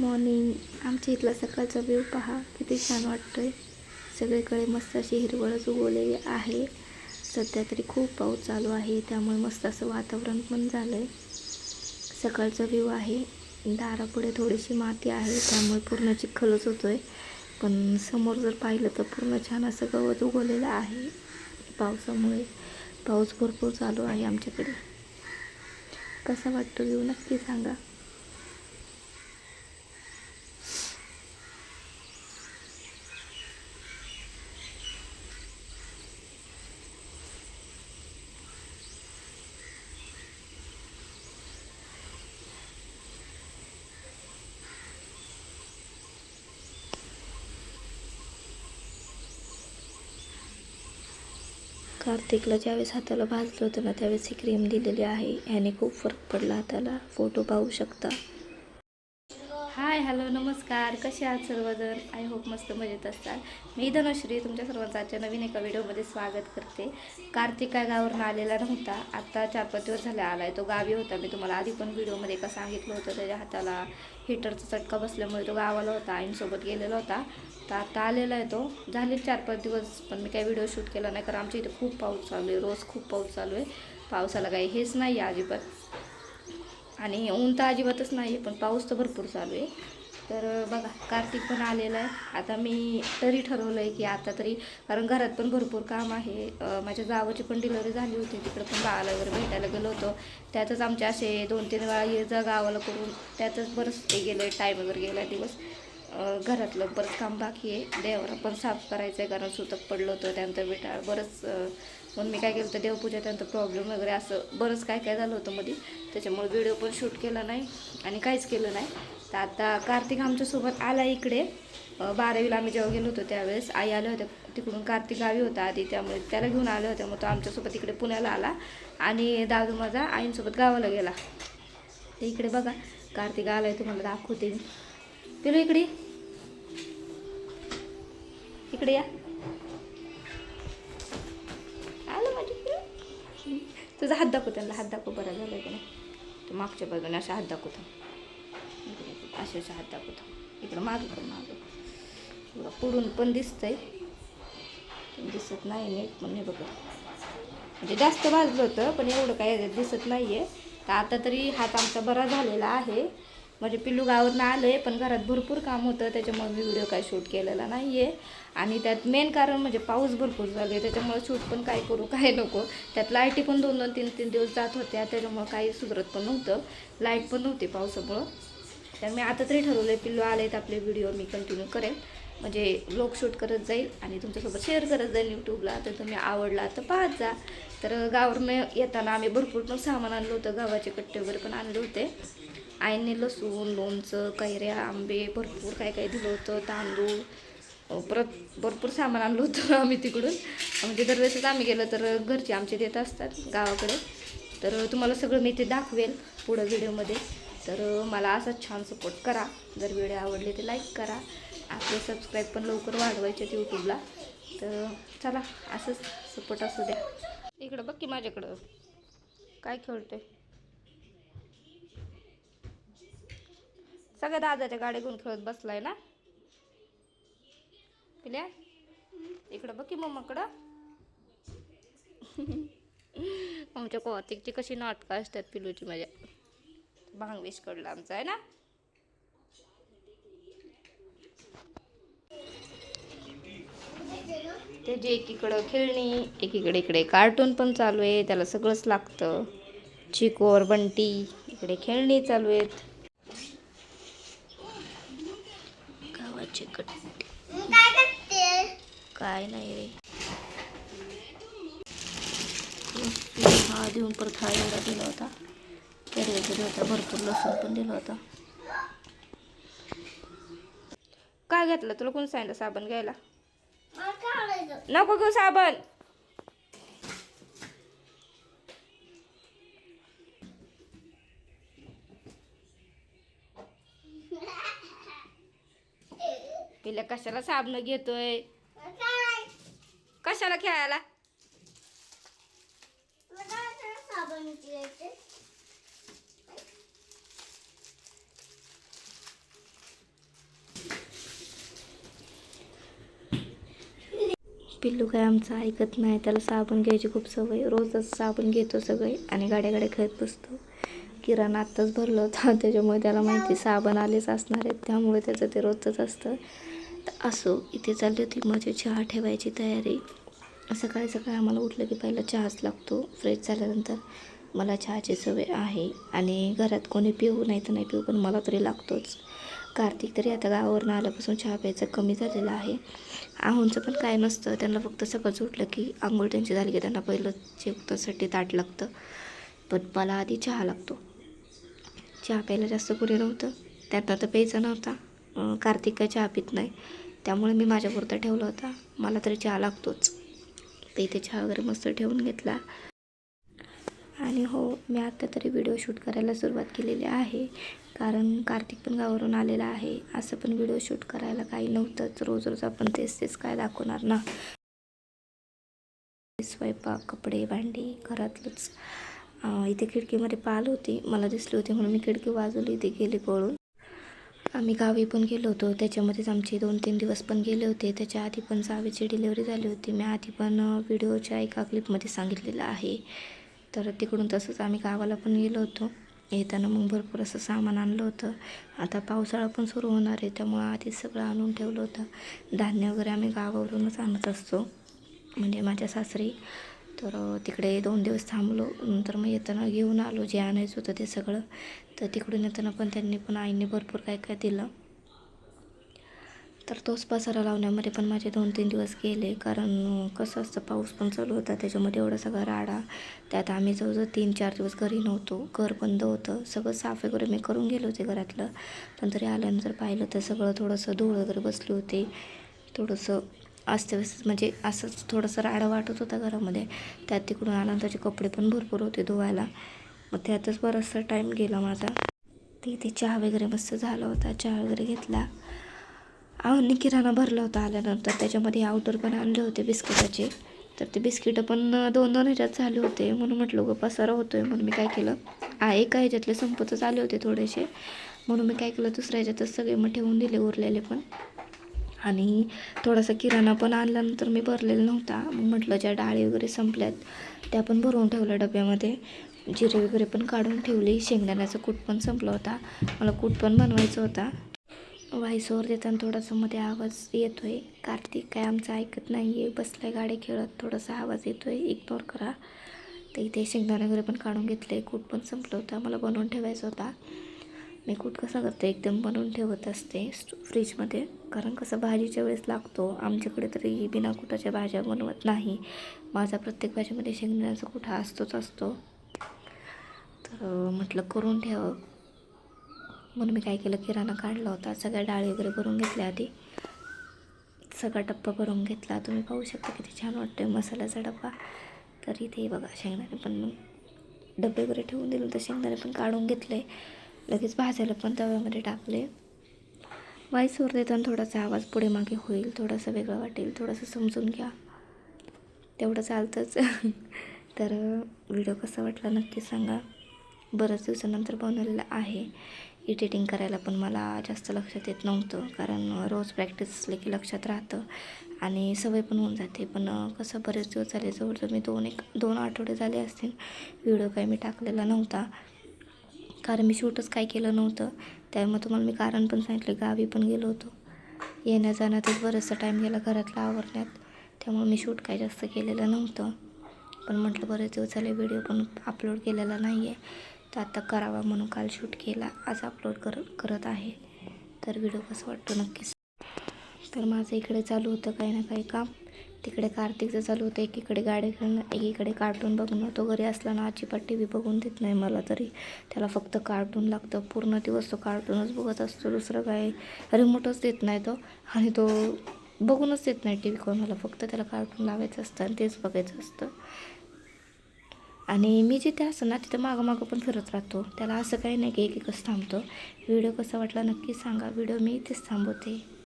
Morning आमच्या इथला सकाळचा व्ह्यू पहा. किती छान वाटतोय. सगळीकडे मस्त अशी हिरवळच उगवलेली आहे. सध्या तरी खूप पाऊस चालू आहे. त्यामुळे मस्त असं वातावरण पण झालं आहे सकाळचा व्ह्यू आहे. दारापुढे थोडीशी माती आहे. त्यामुळे पूर्ण चिखलच आहे पण समोर जर पाहिलं तर पूर्ण छान असं गवत उगवलेलं आहे. पावसामुळे पाऊस भरपूर चालू आहे आमच्याकडे. कसा वाटतो व्ह्यू नक्की सांगा. कार्तिकला ज्यावेळेस हाताला भाजलं होतं ना त्यावेळेस ही क्रीम दिलेली आहे. याने खूप फरक पडला हाताला. फोटो पाहू शकता. हाय हॅलो नमस्कार. कसे आहात सर्वजण? आय होप मस्त मजेत असतात मी धनश्री तुमच्या सर्वांचं आजच्या नवीन एका व्हिडिओमध्ये स्वागत करते. कार्तिक काय गावावरून आलेला नव्हता. आत्ता चार पाच दिवस झाले आला आहे तो गावी होता. मी तुम्हाला आधी पण व्हिडिओमध्ये एका सांगितलं होतं. त्याच्या हाताला हिटरचा चटका बसल्यामुळे तो गावाला होता. आईंसोबत गेलेला होता. तर आता आलेला आहे तो. झाले चार पाच दिवस पण मी काही व्हिडिओ शूट केला नाही. कारण आमच्या इथे खूप पाऊस चालू आहे. रोज खूप पाऊस चालू आहे. पावसाला काही हेच नाही आहे अजिबात. आणि ऊन तर अजिबातच नाही आहे पण पाऊस तर भरपूर चालू आहे. तर बघा कार्तिक पण आलेला आहे. आता मी तरी ठरवलं आहे की आता तरी कारण घरात पण भरपूर काम आहे. माझ्या जावाची पण डिलिव्हरी झाली होती. तिकडं पण बाळाला वगैरे भेटायला गेलो होतो. त्यातच आमचे असे दोन तीन वेळा ये जा गावाला करून त्यातच बरंच ते गेलं आहे टाईम वगैरे गेला दिवस. घरातलं बरंच काम बाकी आहे. देवाला पण साफ करायचं आहे कारण सुतक पडलं होतं त्यानंतर बेटा बरंच म्हणून मी काय केलं होतं देवपूजा त्यानंतर प्रॉब्लेम वगैरे असं बरंच काय काय झालं होतं मध्ये त्याच्यामुळे व्हिडिओ पण शूट केला नाही आणि काहीच केलं नाही. तर आता कार्तिक आमच्यासोबत आला इकडे. बारावीला आम्ही जेव्हा गेलो होतो त्यावेळेस आई आल्या होत्या. तिकडून कार्तिक गावी होता आधी त्यामुळे त्याला घेऊन आलं होतं मग तो आमच्यासोबत इकडे पुण्याला आला आणि दादू माझा आईंसोबत गावाला गेला. ते इकडे बघा कार्तिक आलाय तुम्हाला दाखवते मी. पिलो इकडे. इकडे या. आलं माझी तुझा हात दाखव त्यांना हात दाखव बरा झाला की नाही? तो मागच्या बाजूने अशा हात दाखवतो. अशाच्या असे हात दाखवतो इकडं मागं पण मागं. थोडं पुढून पण दिसतंय. पण दिसत नाही नीट पण नाही बघत म्हणजे जास्त भाजलं होतं पण एवढं काय दिसत नाही आहे तर आता तरी हात आमचा बरा झालेला आहे. म्हणजे पिल्लू गावावरनं आलं आहे पण घरात भरपूर काम होतं. त्याच्यामुळे मी व्हिडिओ काय शूट केलेला नाही आहे आणि त्यात मेन कारण म्हणजे पाऊस भरपूर झाले त्याच्यामुळे शूट पण काय करू काय नको. त्यात लाईटी पण दोन दोन तीन तीन दिवस जात होत्या. त्याच्यामुळं काही सुधरत पण नव्हतं. लाइट पण नव्हती पावसामुळं. तर मी आता तरी ठरवलं आहे पिल्लू आले तर आपले व्हिडिओ मी कंटिन्यू करेन. म्हणजे लोक शूट करत जाईल आणि तुमच्यासोबत शेअर करत जाईल यूट्यूबला तर तुम्ही आवडला तर पाहत जा. तर गावावरनं येताना आम्ही भरपूर पण सामान आणलं होतं. गावाचे कट्टे वगैरे पण आणले होते. आईने लसूण लोणचं कैऱ्या आंबे भरपूर काय काय दिलं होतं. तांदूळ परत भरपूर सामान आणलं होतं आम्ही तिकडून. म्हणजे दरवेळेसच आम्ही गेलो तर घरचे आमचे देत असतात गावाकडे. तर तुम्हाला सगळं मी ते दाखवेल पुढं व्हिडिओमध्ये तर मला असंच छान सपोर्ट करा. जर व्हिडिओ आवडले तर लाईक करा. आपले सबस्क्राईब पण लवकर वाढवायचे आहेत यूट्यूबला तर चला असंच सपोर्ट असू द्या. इकडं बघ की माझ्याकडं. काय खेळते सगळ्या दादाच्या गाडी घेऊन खेळत बसलाय ना? पिल्या? इकडं बघ की मम्माकडं. आमच्या कौतिकची कशी नाटकं असतात पिलूची माझ्या. भांगवेश कडला आमचा आहे ना? त्याची एकीकडं खेळणी एकीकडे इकडे कार्टून पण चालू आहे त्याला सगळंच लागतं. चिकोर बंटी इकडे खेळणी चालू आहेत. गावाचे कट्टे. काय नाही रे. हा देऊन परत हा एवढा दिला होता. केरळे दिला होता भरपूर लसूण पण दिला होता. काय घेतलं तुला कोण सांगितलं साबण घ्यायला? नको घेऊ साबण. तिला कशाला साबण घेतोय? कशाला खेळायला? पिल्लू काय आमचं ऐकत नाही. त्याला साबण घ्यायची खूप सवय. रोजच साबण घेतो सगळे आणि गाड्या गाड्या खेळत बसतो. किराणा आत्ताच भरलं होता. त्याच्यामुळे त्याला माहिती साबण आलेच असणार आहेत. त्यामुळे त्याचं ते रोजच असतं. तर असो इथे चालली होती माझी चहा ठेवायची तयारी. सकाळी सकाळी आम्हाला उठलं की पहिला चहाच लागतो. फ्रेश झाल्यानंतर मला चहाची सवय आहे. आणि घरात कोणी पिऊ नाही तर नाही पिऊ पण मला तरी लागतोच. कार्तिक तरी आता गावावरून आल्यापासून चहा प्यायचं कमी झालेलं आहे. आहोंचं पण काय नसतं. त्यांना फक्त सकाळचं उठलं की आंघोळ त्यांची झाली की त्यांना पहिलं जेवतासाठी ताट लागतं. पण मला आधी चहा लागतो. चहा प्यायला जास्त कोणी नव्हतं. त्यांना तर प्यायचा नव्हता. कार्तिक काय चहा पित नाही. त्यामुळे मी माझ्यापुरता ठेवला होता. मला तरी चहा लागतोच. तर इथे चहा वगैरे मस्त ठेवून घेतला. आणि हो मी आत्ता तरी व्हिडिओ शूट करायला सुरुवात केलेली आहे. कारण कार्तिक पण गावावरून आलेला आहे. असं पण व्हिडिओ शूट करायला काही नव्हतंच. रोज रोज आपण तेच तेच काय दाखवणार ना? स्वयंपाक कपडे भांडी घरातलंच. इथे खिडकीमध्ये पाल होती. मला दिसली होती म्हणून मी खिडकी वाजवली इथे गेली पळून. आम्ही गावी पण गेलो होतो. त्याच्यामध्येच आमचे दोन तीन दिवस पण गेले होते. त्याच्या आधी पण जावेची डिलेवरी झाली होती. मी आधी पण व्हिडिओच्या एका क्लिपमध्ये सांगितलेलं आहे. तर तिकडून तसंच आम्ही गावाला पण गेलो होतो. येताना मग भरपूर असं सामान आणलं होतं. आता पावसाळा पण सुरू होणार आहे त्यामुळं आधीच सगळं आणून ठेवलं होतं. धान्य वगैरे आम्ही गावावरूनच आणत असतो म्हणजे माझ्या सासरी. तर तिकडे दोन दिवस थांबलो. नंतर मग येताना घेऊन आलो जे आणायचं होतं ते सगळं. तर तिकडून येताना पण त्यांनी पण आईने भरपूर काय काय दिलं. तर तोच पसारा लावण्यामध्ये पण माझे दोन तीन दिवस गेले. कारण कसं असतं पाऊस पण चालू होता. त्याच्यामध्ये एवढा सगळा राडा. त्यात आम्ही जवळजवळ तीन चार दिवस घरी नव्हतो. घर बंद होतं. सगळं साफ वगैरे मी करून गेले होते घरातलं. पण तरी आल्यानंतर पाहिलं तर सगळं थोडंसं धूळ वगैरे बसली होती. थोडंसं अस्तव्यस्त म्हणजे असंच थोडंसं राडा वाटत होता घरामध्ये. त्यात तिकडून आल्यानंतरचे कपडे पण भरपूर होते धुवायला. मग त्यातच बराचसा टाईम गेला माझा. ते चहा वगैरे मस्त झाला होता. चहा वगैरे घेतला. आहोंनी किराणा भरला होता आल्यानंतर. त्याच्यामध्ये आउटर पण आणले होते बिस्किटाचे. तर ते बिस्किटं पण दोन दोन ह्याच्यात झाले होते. म्हणून म्हटलं गं पसारा होतो आहे म्हणून मी काय केलं आ एका ह्याच्यातले संपतच आले होते थोडेसे. म्हणून मी काय केलं दुसऱ्या ह्याच्यातच सगळे मग ठेवून दिले उरलेले पण. आणि थोडासा किराणा पण आणल्यानंतर मी भरलेला नव्हता. मग म्हटलं ज्या डाळी वगैरे संपल्यात त्या पण भरून ठेवल्या डब्यामध्ये. जिरे वगैरे पण काढून ठेवली. शेंगदाण्याचा कूट पण संपला होता. मला कूट पण बनवायचा होता. व्हाईसवर देताना थोडासा मध्ये आवाज येतो आहे कार्तिक काय आमचं ऐकत नाही आहे बसलाय गाडी खेळत थोडासा आवाज येतो आहे इग्नोर करा. तर इथे शेंगदाणे वगैरे पण काढून घेतले कूट पण संपलं होतं. मला बनवून ठेवायचा होता. मी कूट कसा करते? एकदम बनवून ठेवत असते फ्रीजमध्ये कारण कसं भाजीच्या वेळेस लागतो. आमच्याकडे तरी बिना कुटाच्या भाज्या बनवत नाही. माझा प्रत्येक भाजीमध्ये शेंगदाण्याचा कुठ हा असतोच असतो. तर म्हटलं करून ठेव. म्हणून मी काय केलं किराणा काढला होता. सगळ्या डाळी वगैरे भरून घेतल्या आधी. सगळा डब्बा भरून घेतला. तुम्ही पाहू शकता किती छान वाटतं मसाल्याचा डब्बा. तर इथे बघा शेंगदाणे पण मग डबे वगैरे ठेवून दिले तर शेंगदाणे पण काढून घेतले. लगेच भाजायला पण तव्यामध्ये टाकले. वाईसवर देताना थोडासा आवाज पुढे मागे होईल. थोडासा वेगळा वाटेल. थोडंसं समजून घ्या. तेवढं चालतंच. तर व्हिडिओ कसा वाटला नक्की सांगा. बऱ्याच दिवसानंतर बनवलेला आहे. एडिटिंग करायला पण मला जास्त लक्षात येत नव्हतं. कारण रोज प्रॅक्टिस असले की लक्षात राहतं. आणि सवय पण होऊन जाते. पण कसं बरेच दिवस झाले. जवळजवळ मी दोन एक दोन आठवडे झाले असतील. व्हिडिओ काही मी टाकलेला नव्हता. कारण मी शूटच काय केलं नव्हतं. त्यामुळे तुम्हाला मी कारण पण सांगितलं. गावी पण गेलो होतो. येण्या जाण्यातच बराचसा टाईम गेला घरातला आवरण्यात. त्यामुळे मी शूट काय जास्त केलेलं नव्हतं. पण म्हटलं बरेच दिवस झाले व्हिडिओ पण अपलोड केलेला नाही आहे तर आता करावा म्हणून काल शूट केला. आज अपलोड कर करत आहे. तर व्हिडिओ कसं वाटतो नक्कीच. तर माझं इकडे चालू होतं काही ना काही काम. तिकडे कार्तिकचं चालू होतं. एकीकडे गाडी खेळणं एकीकडे कार्टून बघणं तो घरी असला ना अजिबात टी व्ही बघून देत नाही मला तरी. त्याला फक्त कार्टून लागतं. पूर्ण दिवस तो कार्टूनच बघत असतो. दुसरं काय रिमोटच देत नाही तो. आणि तो बघूनच देत नाही टी व्ही कोणाला. फक्त त्याला कार्टून लावायचं असतं आणि तेच बघायचं असतं. आणि मी जिथे असं ना तिथं मागं मागं पण फिरत राहतो. त्याला असं काही नाही की एक एकच थांबतो. व्हिडिओ कसा वाटला नक्की सांगा. व्हिडिओ मी इथेच थांबवते.